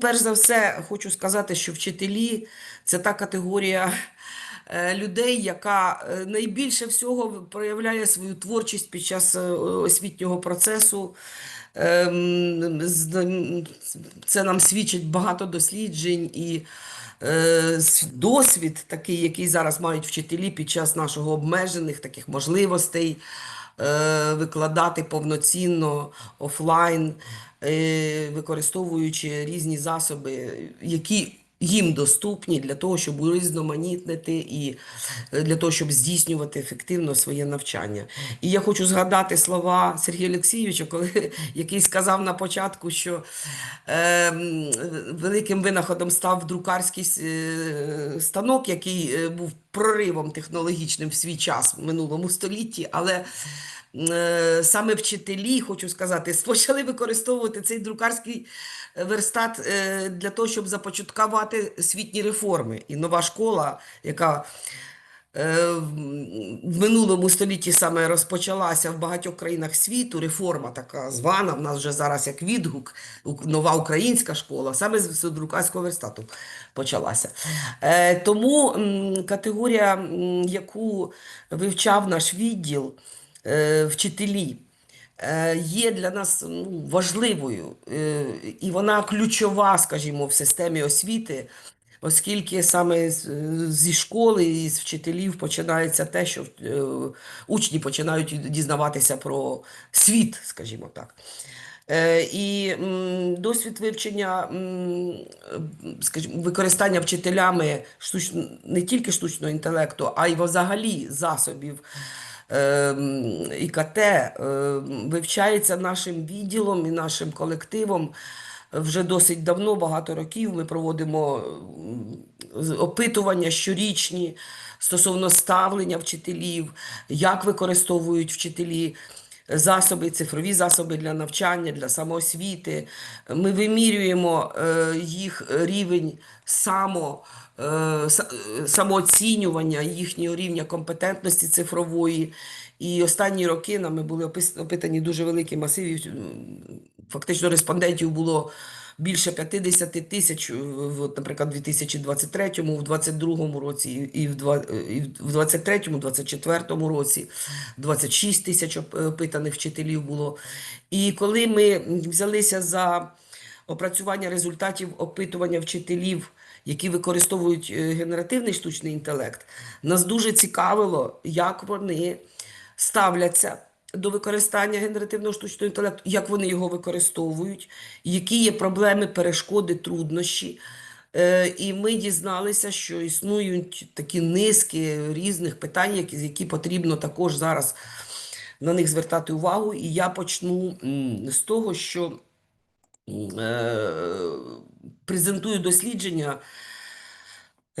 перш за все, хочу сказати, що вчителі це та категорія е, людей, яка е, найбільше всього проявляє свою творчість під час е, освітнього процесу. Ем, Це нам свідчить багато досліджень і досвід такий, який зараз мають вчителі під час нашого обмежених таких можливостей викладати повноцінно офлайн, використовуючи різні засоби, які їм доступні для того, щоб урізноманітнити і е, для того, щоб здійснювати ефективно своє навчання. І я хочу згадати слова Сергія Олексійовича, коли який сказав на початку, що е, великим винаходом став друкарський е, станок, який е, був проривом технологічним в свій час в минулому столітті, але е, саме вчителі, хочу сказати, почали використовувати цей друкарський верстат е, для того, щоб започаткувати освітні реформи. І нова школа, яка е, в минулому столітті саме розпочалася в багатьох країнах світу, реформа така звана, в нас вже зараз як відгук, нова українська школа, саме з друкарського верстату почалася. Е, Тому категорія, яку вивчав наш відділ, е, вчителі, е, є для нас ну, важливою, е, і вона ключова, скажімо, в системі освіти, оскільки саме зі школи і з вчителів починається те, що е, учні починають дізнаватися про світ, скажімо так. Е, І досвід вивчення, е, скажімо, використання вчителями штучно, не тільки штучного інтелекту, а й взагалі засобів ІКТ ем, вивчається нашим відділом і нашим колективом вже досить давно, багато років. Ми проводимо опитування щорічні стосовно ставлення вчителів, як використовують вчителі засоби, цифрові засоби для навчання, для самоосвіти. Ми вимірюємо е, їх рівень само, е, самооцінювання їхнього рівня компетентності цифрової. І останні роки нами були опис- опитані дуже великі масиви. Фактично респондентів було більше 50 тисяч, наприклад, у 2023, в 2022 році і в два- і в 2023, 2024 році 26 тисяч опитаних вчителів було. І коли ми взялися за опрацювання результатів опитування вчителів, які використовують е, генеративний штучний інтелект, нас дуже цікавило, як вони ставляться до використання генеративного штучного інтелекту, як вони його використовують, які є проблеми, перешкоди, труднощі. Е, І ми дізналися, що існують такі низки різних питань, які, які потрібно також зараз на них звертати увагу. І я почну з того, що е, презентую дослідження,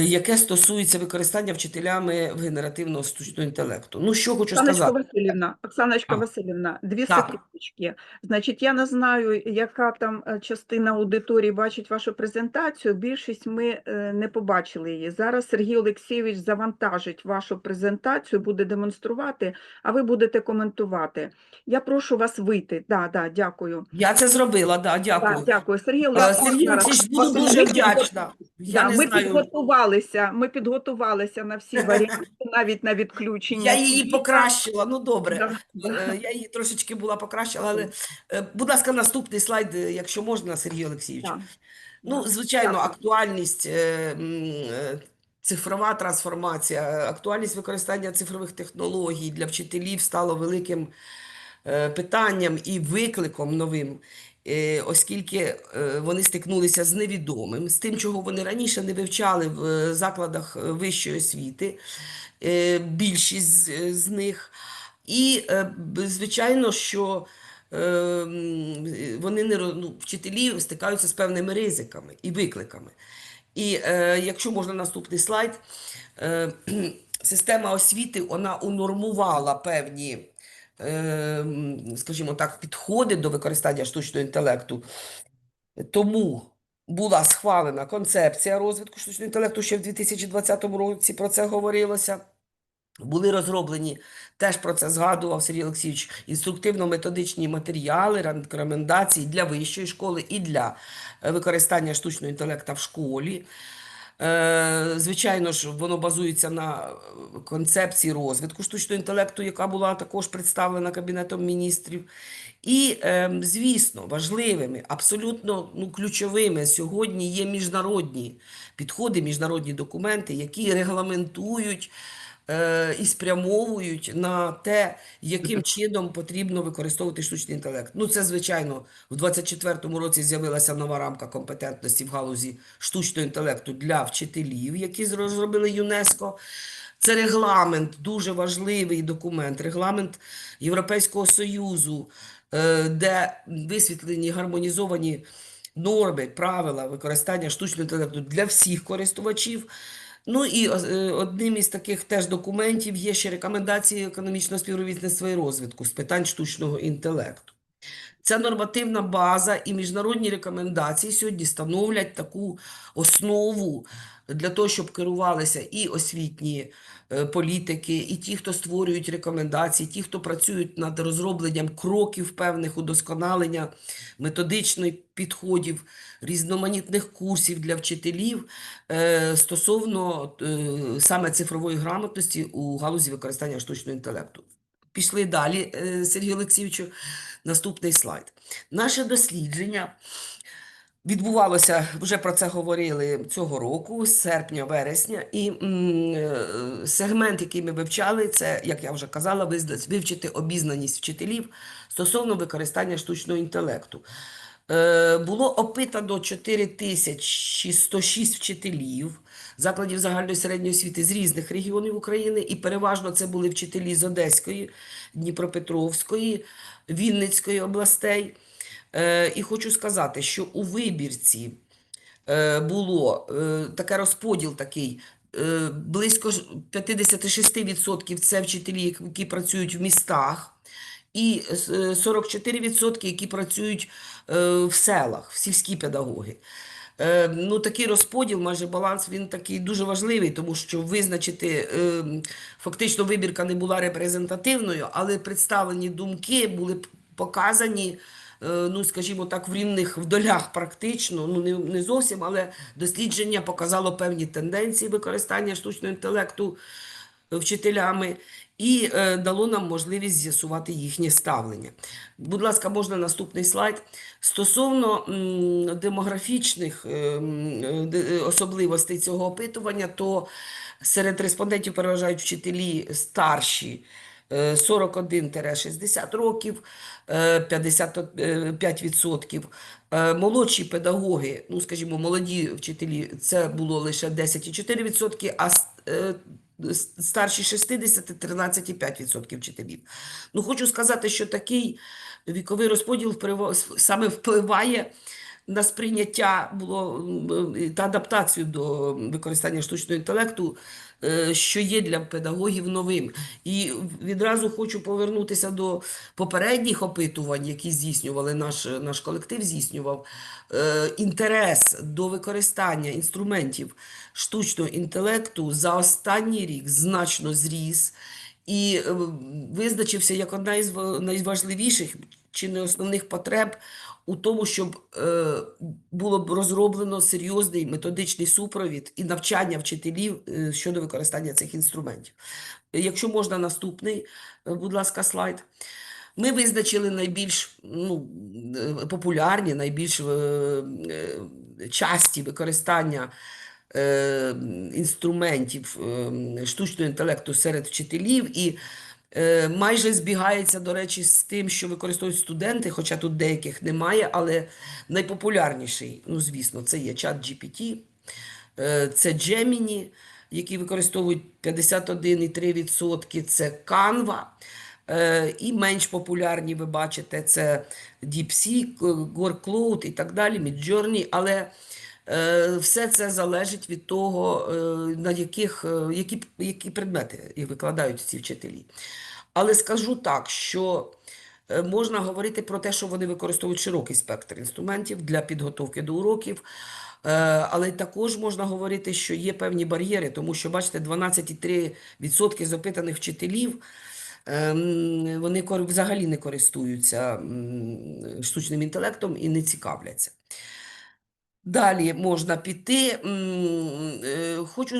яке стосується використання вчителями в генеративного штучного інтелекту. Ну, що хочу Оксаночка сказати. Васильівна, Оксаночка А. Васильівна, дві секундочки. Значить, я не знаю, яка там е, частина аудиторії бачить вашу презентацію. Більшість ми е, не побачили її. Зараз Сергій Олексійович завантажить вашу презентацію, буде демонструвати, а ви будете коментувати. Я прошу вас вийти. Да, да, дякую. Я це зробила, да, дякую. Да, дякую. Сергій Е, Олексійович, Сергій Олексійович, буду дуже вдячна. Я Да, не ми знаю, підготувалися, ми підготувалися на всі варіанти, навіть на відключення. я її покращила, ну добре. Да, да. Е, Я її трошечки була покращила, але, е, будь ласка, наступний слайд, е, якщо можна, Сергій Олексійович. Да. Ну, звичайно, Дякую. актуальність, цифрова трансформація, актуальність використання цифрових технологій для вчителів стало великим питанням і викликом новим, оскільки е, вони стикнулися з невідомим, з тим, чого вони раніше не вивчали в е, закладах е, вищої освіти, е, більшість з, них. І, е, звичайно, що е, вони не ну, вчителі стикаються з певними ризиками і викликами. І е, якщо можна наступний слайд, е, система освіти вона унормувала певні, е, скажімо так, підходи до використання штучного інтелекту. Тому була схвалена концепція розвитку штучного інтелекту ще в 2020 році, про це говорилося. Були розроблені, теж про це згадував Сергій Олексійович, інструктивно-методичні матеріали, рекомендації для вищої школи і для е, використання штучного інтелекту в школі. Е, Звичайно ж, воно базується на е, концепції розвитку штучного інтелекту, яка була також представлена Кабінетом міністрів. І, е, звісно, важливими, абсолютно ну, ключовими сьогодні є міжнародні підходи, міжнародні документи, які регламентують і спрямовують на те, яким чином потрібно використовувати штучний інтелект. Ну, це, звичайно, в 24-му році з'явилася нова рамка компетентності в галузі штучного інтелекту для вчителів, які розробили ЮНЕСКО. Це регламент, дуже важливий документ, регламент Європейського Союзу, е, де висвітлені гармонізовані норми, правила використання штучного інтелекту для всіх користувачів. Ну і е, одним із таких теж документів є ще рекомендації економічного співробітництва і розвитку з питань штучного інтелекту. Ця нормативна база і міжнародні рекомендації сьогодні становлять таку основу для того, щоб керувалися і освітні е, політики, і ті, хто створюють рекомендації, ті, хто працюють над розробленням кроків певних удосконалення методичних підходів, різноманітних курсів для вчителів е, стосовно е, саме цифрової грамотності у галузі використання штучного інтелекту. Пішли далі, е, Сергію Олексійовичу, наступний слайд. Наше дослідження відбувалося, вже про це говорили цього року, з серпня-вересня, і е, сегмент, який ми вивчали, це, як я вже казала, вивчити обізнаність вчителів стосовно використання штучного інтелекту. Е, Було опитано 4106 вчителів закладів загальної середньої освіти з різних регіонів України, і переважно це були вчителі з Одеської, Дніпропетровської, Вінницької областей. Е, І хочу сказати, що у вибірці е, було е, таке розподіл такий. Близько 56% це вчителі, які працюють в містах, і е, 44%, які працюють в селах, в сільські педагоги. Е, Ну, такий розподіл, майже баланс, він такий дуже важливий, тому що визначити, е, фактично вибірка не була репрезентативною, але представлені думки були показані, е, ну, скажімо так, в рівних вдолях практично, ну, не, не зовсім, але дослідження показало певні тенденції використання штучного інтелекту вчителями і е, дало нам можливість з'ясувати їхнє ставлення. Будь ласка, можна наступний слайд. Стосовно м, демографічних е, е, особливостей цього опитування, то серед респондентів переважають вчителі старші. е, 41-60 років, е, 55%. Е, Молодші педагоги, ну скажімо, молоді вчителі, це було лише 10,4%, а старші 60 – 13,5% вчителів. Ну, хочу сказати, що такий віковий розподіл саме впливає на сприйняття було е, та адаптацію до використання штучного інтелекту, е, що є для педагогів новим. І відразу хочу повернутися до попередніх опитувань, які здійснювали наш, наш колектив, здійснював Е, інтерес до використання інструментів штучного інтелекту за останній рік значно зріс і визначився як одна із найважливіших чи не основних потреб у тому, щоб е, було б розроблено серйозний методичний супровід і навчання вчителів е, щодо використання цих інструментів. Якщо можна, наступний, е, будь ласка, слайд. Ми визначили найбільш ну, е, популярні, найбільш е, часті використання е, інструментів е, штучного інтелекту серед вчителів і майже збігається, до речі, з тим, що використовують студенти, хоча тут деяких немає, але найпопулярніший, ну, звісно, це є чат GPT, е, це Gemini, який використовують 51,3%, це Canva. Е, І менш популярні, ви бачите, це DeepSeek, Workload і так далі, Midjourney, але е, все це залежить від того, е, на яких, е, які, які предмети їх викладають ці вчителі. Але скажу так, що е, можна говорити про те, що вони використовують широкий спектр інструментів для підготовки до уроків. Е, Але також можна говорити, що є певні бар'єри, тому що, бачите, 12,3% з опитаних вчителів ем, вони взагалі не користуються штучним інтелектом і не цікавляться. Далі можна піти. Е, Хочу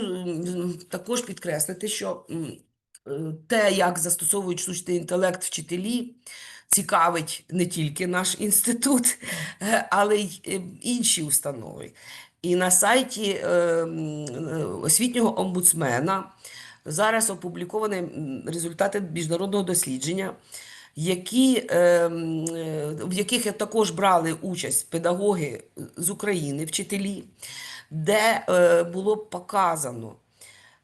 також підкреслити, що е, те, як застосовують штучний інтелект вчителі, цікавить не тільки наш інститут, е, але й інші установи. І на сайті освітнього омбудсмена зараз опубліковані результати міжнародного дослідження, які, е, е, в яких також брали участь педагоги з України, вчителі, де е, було показано,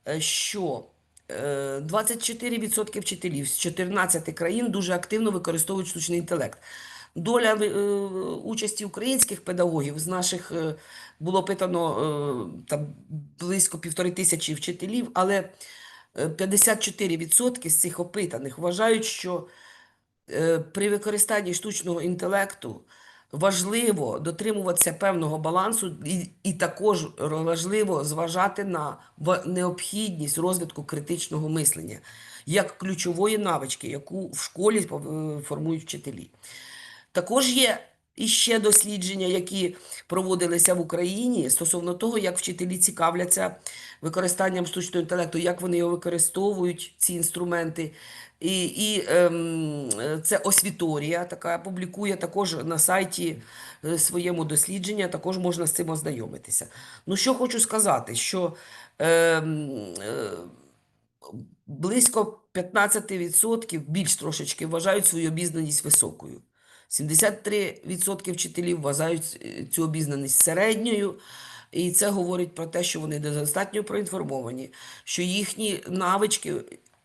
е, що е, 24% вчителів з 14 країн дуже активно використовують штучний інтелект. Доля е, участі українських педагогів з наших е, було питано е, там близько півтори тисячі вчителів, але е, 54% з цих опитаних вважають, що е, при використанні штучного інтелекту важливо дотримуватися певного балансу, і, і також важливо зважати на необхідність розвитку критичного мислення як ключової навички, яку в школі е, формують вчителі. Також є іще дослідження, які проводилися в Україні стосовно того, як вчителі цікавляться використанням штучного інтелекту, як вони його використовують, ці інструменти. І, і ем, це освіторія, така публікує також на сайті е, своєму дослідження, також можна з цим ознайомитися. Ну, що хочу сказати, що ем, е, близько 15% більш трошечки вважають свою обізнаність високою. 73% вчителів вважають е, цю обізнаність середньою, і це говорить про те, що вони достатньо проінформовані, що їхні навички,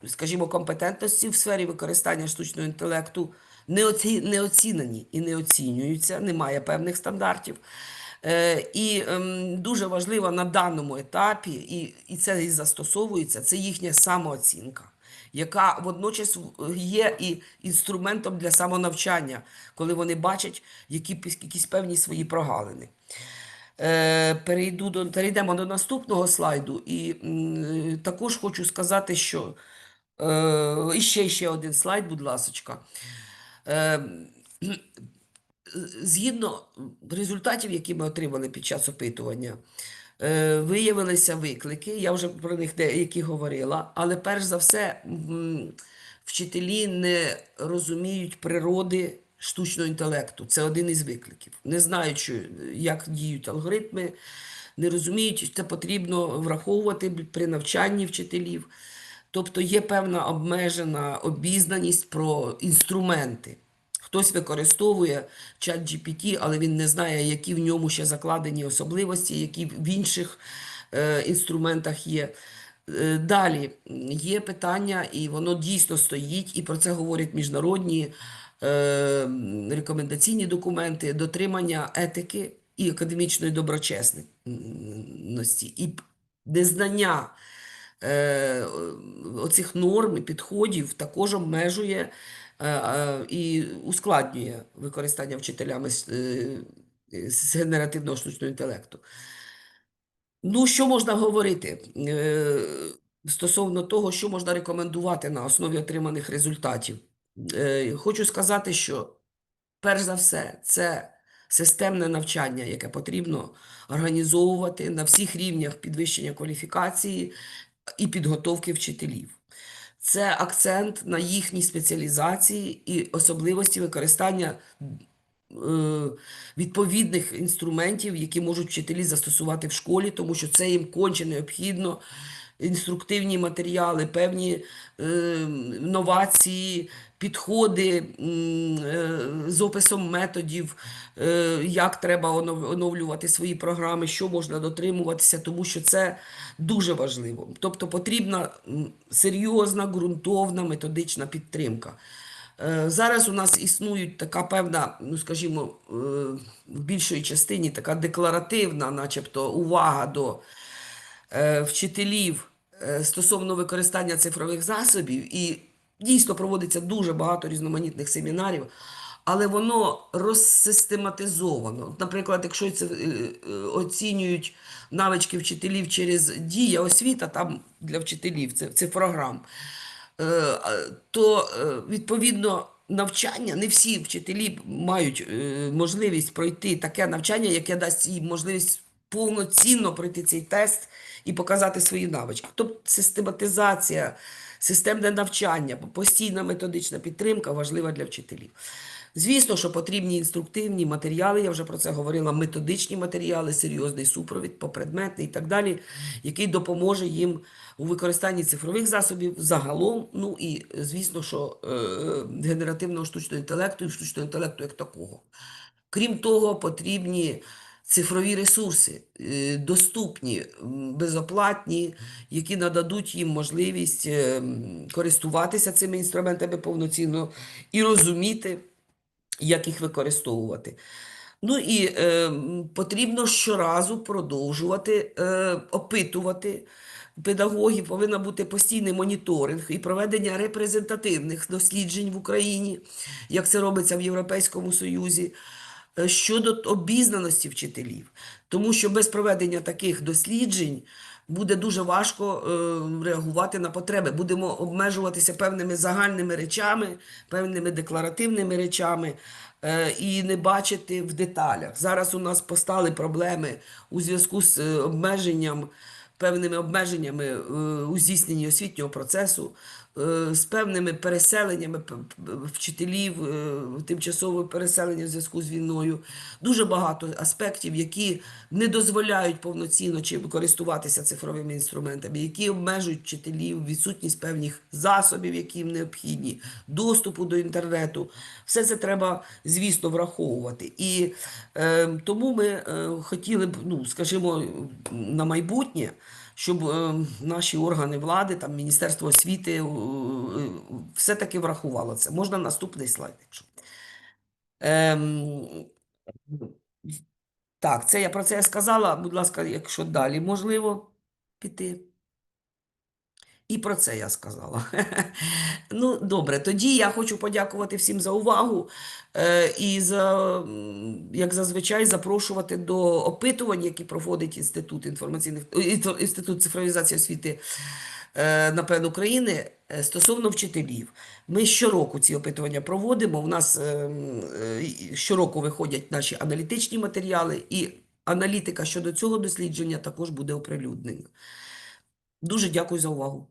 скажімо, компетентності в сфері використання штучного інтелекту не, оці, не оцінені і не оцінюються, немає певних стандартів. Е, І ем, дуже важливо на даному етапі, і, і це і застосовується, це їхня самооцінка, яка водночас є і інструментом для самонавчання, коли вони бачать які, якісь певні свої прогалини. Е, перейду до, перейдемо до наступного слайду, і м, також хочу сказати, що е, і ще, ще один слайд, будь ласочка. Е, Згідно результатів, які ми отримали під час опитування, е, виявилися виклики. Я вже про них деякі говорила, але перш за все, вчителі не розуміють природи штучного інтелекту. Це один із викликів. Не знають, що, як діють алгоритми, не розуміють, що це потрібно враховувати при навчанні вчителів. Тобто є певна обмежена обізнаність про інструменти. Хтось використовує чат GPT, але він не знає, які в ньому ще закладені особливості, які в інших е, інструментах є. Е, Далі є питання, і воно дійсно стоїть, і про це говорять міжнародні е, рекомендаційні документи, дотримання етики і академічної доброчесності, і незнання е, оцих норм і підходів також обмежує е, е, і ускладнює використання вчителями з, генеративного штучного інтелекту. Ну, що можна говорити стосовно того, що можна рекомендувати на основі отриманих результатів? Хочу сказати, що перш за все, це системне навчання, яке потрібно організовувати на всіх рівнях підвищення кваліфікації і підготовки вчителів. Це акцент на їхній спеціалізації і особливості використання е, відповідних інструментів, які можуть вчителі застосувати в школі, тому що це їм конче необхідно. Інструктивні матеріали, певні е, новації, підходи е, з описом методів, е, як треба оновлювати свої програми, що можна дотримуватися, тому що це дуже важливо. Тобто потрібна серйозна, ґрунтовна методична підтримка. Е, Зараз у нас існують така певна, ну скажімо, в більшої частині така декларативна, начебто, увага до вчителів стосовно використання цифрових засобів, і Дійсно, проводиться дуже багато різноманітних семінарів, але воно розсистематизовано. Наприклад, якщо це е, е, оцінюють навички вчителів через дія освіта, там для вчителів це цифрограм, е, то відповідно навчання не всі вчителі мають можливість пройти таке навчання, яке дасть їм можливість повноцінно пройти цей тест і показати свої навички. Тобто систематизація, системне навчання, постійна методична підтримка важлива для вчителів. Звісно, що потрібні інструктивні матеріали, я вже про це говорила, методичні матеріали, серйозний супровід, попредметний і так далі, який допоможе їм у використанні цифрових засобів загалом. Ну і звісно, що е, генеративного штучного інтелекту і штучного інтелекту як такого. Крім того, потрібні цифрові ресурси, е, доступні, безоплатні, які нададуть їм можливість е, користуватися цими інструментами повноцінно і розуміти, як їх використовувати. Ну і е, потрібно щоразу продовжувати е, опитувати педагогів, повинен бути постійний моніторинг і проведення репрезентативних досліджень в Україні, як це робиться в Європейському Союзі, щодо обізнаності вчителів. Тому що без проведення таких досліджень буде дуже важко е, реагувати на потреби. Будемо обмежуватися певними загальними речами, певними декларативними речами е, і не бачити в деталях. Зараз у нас постали проблеми у зв'язку з е, обмеженням, певними обмеженнями е, у здійсненні освітнього процесу, е, з певними переселеннями вчителів, е, тимчасове переселення в зв'язку з війною. Дуже багато аспектів, які не дозволяють повноцінно чи користуватися цифровими інструментами, які обмежують вчителів, відсутність певних засобів, які їм необхідні, доступу до інтернету. Все це треба, звісно, враховувати. І е, тому ми е, хотіли б, ну, скажімо, на майбутнє, щоб е, наші органи влади, там Міністерство освіти, е, е, все-таки врахувало це. Можна наступний слайд, якщо. Е, так, це я про це сказала. Будь ласка, якщо далі можливо піти. І про це я сказала. Ну, добре, тоді я хочу подякувати всім за увагу е, і за, як зазвичай, запрошувати до опитувань, які проводить Інститут інформаційних е, Інститут цифровізації освіти е, напевно, України стосовно вчителів. Ми щороку ці опитування проводимо. У нас щороку виходять наші аналітичні матеріали, і аналітика щодо цього дослідження також буде оприлюднена. Дуже дякую за увагу.